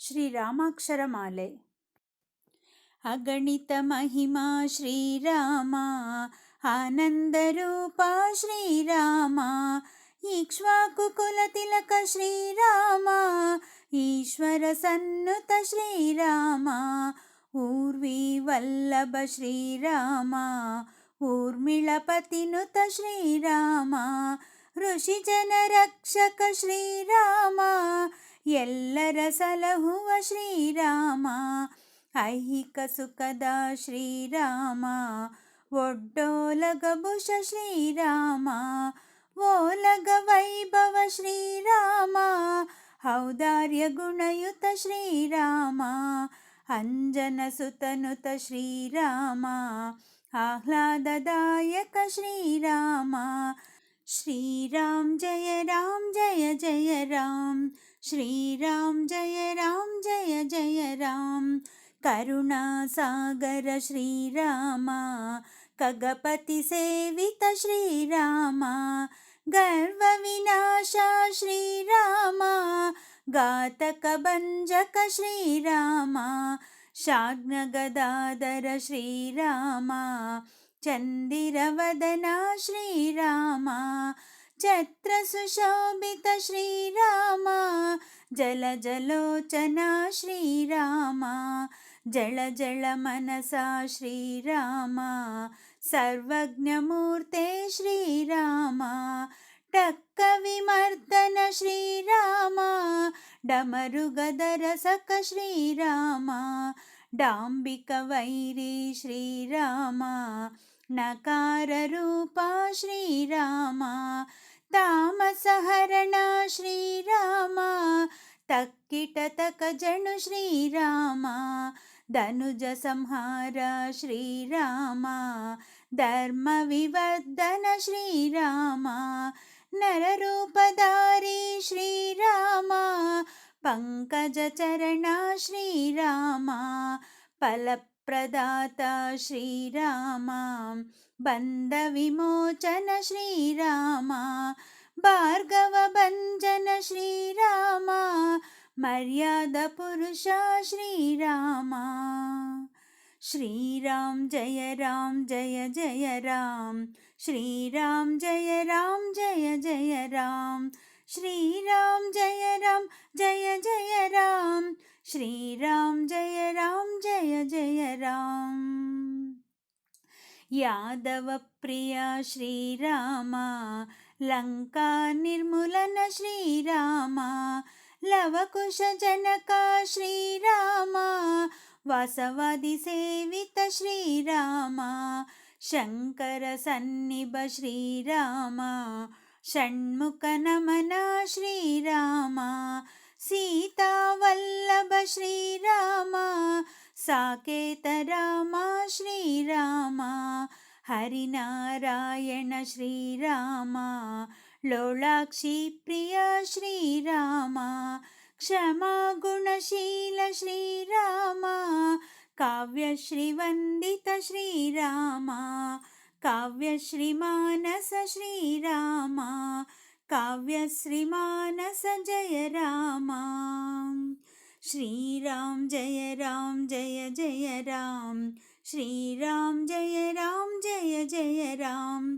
ಶ್ರೀರಾಮಾಕ್ಷರಮಾಲೆ ಅಗಣಿತ ಮಹಿಮಾ ಶ್ರೀರಾಮ ಆನಂದರೂಪ ಶ್ರೀರಾಮ ಇಕ್ಷ್ವಾಕು ಕುಲ ತಿಲಕ ಶ್ರೀರಾಮ ಈಶ್ವರ ಸನ್ನುತ ಶ್ರೀರಾಮ ಊರ್ವಿ ವಲ್ಲಭ ಶ್ರೀರಾಮ ಊರ್ಮಿಳಪತಿನುತ ಶ್ರೀರಾಮ ಋಷಿ ಜನ ರಕ್ಷಕ ಶ್ರೀರಾಮ ಎಲ್ಲರ ಸಲಹುವ ಶ್ರೀರಾಮ ಐಹಿಕ ಸುಖದ ಶ್ರೀರಾಮ ಒಡ್ಡೋಲಗ ಭುಷ ಶ್ರೀರಾಮ ಓಲಗ ವೈಭವ ಶ್ರೀರಾಮ ಔದಾರ್ಯ ಗುಣಯುತ ಶ್ರೀರಾಮ ಅಂಜನ ಸುತನುತ ಶ್ರೀರಾಮ ಆಹ್ಲಾದದಾಯಕ ಶ್ರೀರಾಮ ಶ್ರೀರಾಮ್ ಜಯ ರಾಮ್ ಜಯ ಜಯ ರಾಮ್ श्रीराम जय राम जय जय राम। करुणासागर श्रीराम गगपतिसेवित श्रीरामा गर्वविनाशा श्रीरामा गातकभञ्जक श्रीरामा शाग्नगदाधर श्रीरामा चन्दिरवदना श्रीरामा ఛత్రసుశోభిత శ్రీరామ జల జలోచన శ్రీరామ జళ జళ మనసా శ్రీరామ సర్వజ్ఞమూర్తే శ్రీరామ టక్క విమర్దన శ్రీరామ డమరుగదరసక శ్రీరామ డాంబిక వైరి శ్రీరామ నకారూప శ్రీరామ ಡಾಂಬಿಕ ವೈರಿ ಶ್ರೀರಾಮ ನಕಾರ ರೂಪ ಶ್ರೀರಾಮ ತಾಮಸಹರಣ ಶ್ರೀರಾಮ ತಕ್ಕಿಟ ತಕ ಜಣು ಶ್ರೀರಾಮ ಧನುಜ ಸಂಹಾರ ಶ್ರೀರಾಮ ಧರ್ಮ ವಿವರ್ಧನ ಶ್ರೀರಾಮ ನರರೂಪಧಾರಿ ಶ್ರೀರಾಮ ಪಂಕಜ ಚರಣ ಶ್ರೀರಾಮ ಫಲಪ್ರದಾತ ಶ್ರೀರಾಮ ಬಂಧ ವಿಮೋಚನ ಶ್ರೀರಾಮ మర్యాద పురుష శ్రీరామ श्रीराम जय राम जय जय राम श्रीराम जय राम जय जय राम श्रीराम जय राम जय जय राम श्रीराम जय राम जय जय राम यादवप्रिया श्रीराम लङ्कानिर्मूलन श्रीराम लवकुशजनक श्रीराम वासवादिसेवित श्रीराम शङ्करसन्निभ श्रीराम षण्मुखनमना श्रीराम सीतावल्लभ श्रीराम साकेतरा श्रीराम हरिनारायण श्रीराम लोलाक्षी प्रिया श्रीरामा क्षमा गुणशील श्रीरामा काव्यश्रीवन्दित श्रीरामा काव्यश्रीमानस श्रीरामा काव्यश्रीमानस जय रामा। श्रीराम जय राम जय जय राम श्रीराम जय राम जय जय राम।